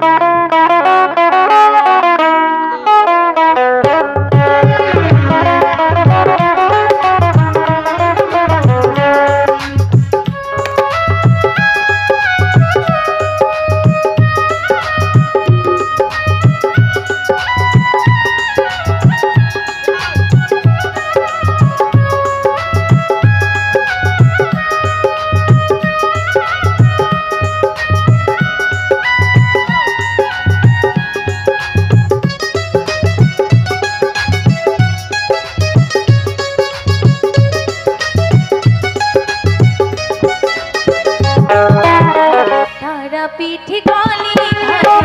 Bye.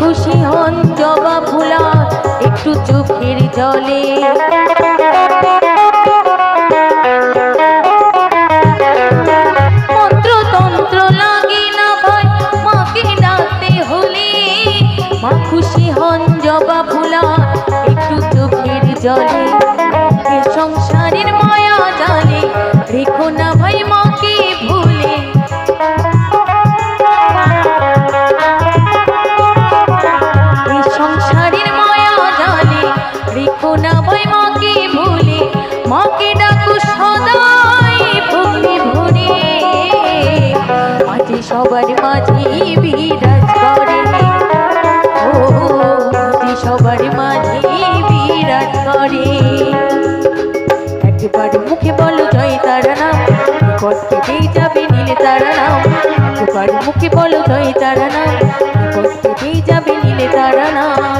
খুশি হন জবা ফুলা একটু চোখের জলে। সবার মাঝে বিরাজ করে। ও মতি সবার মাঝে বিরাজ করে। একবার মুখে বলো জয় তারা নাম বিপদ কেটেই যাবে নীলে তারা নাম। একবার মুখে বলো জয় তারা নাম বিপদ কেটেই যাবে নীলে তারা নাম।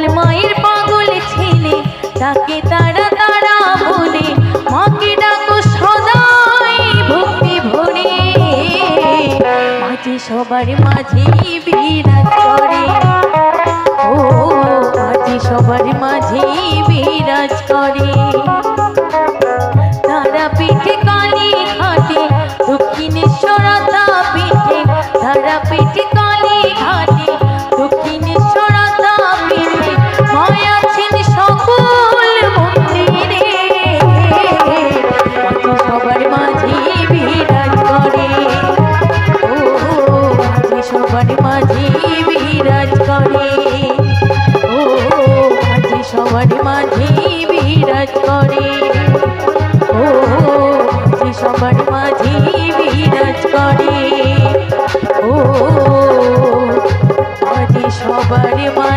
গোপাল মায়ের পাগল ছেলে, তাকে তারা তারা বলে, মাকে ডাকো সদাই ভক্তি ভরে। মাঝে সবার মাঝে বিরাজ করে। ও, মাঝে সবার মাঝে বিরাজ করে। তারা পিঠে কালী ঘাটে, দক্ষিণেশ্বর পিঠে তারা পিঠে কালী ঘাটে বিরাজ করে। ও যে সবার মাঝে বিরাজ করে। ও যে সবার মাঝে